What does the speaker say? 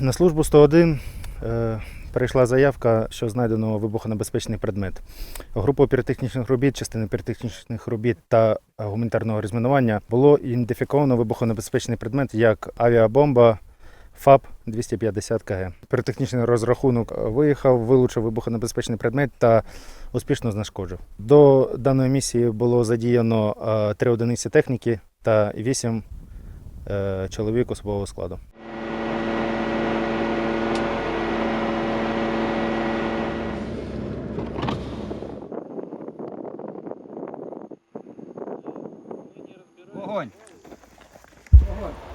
На службу 101 е, прийшла заявка, що знайдено вибухонебезпечний предмет. Групу піротехнічних робіт, частини піротехнічних робіт та гуманітарного розмінування було ідентифіковано вибухонебезпечний предмет як авіабомба ФАП 250 КГ. Піротехнічний розрахунок виїхав, вилучив вибухонебезпечний предмет та успішно знешкоджив. До даної місії було задіяно е, три одиниці техніки та вісім е, чоловік особового складу. Огонь. Огонь.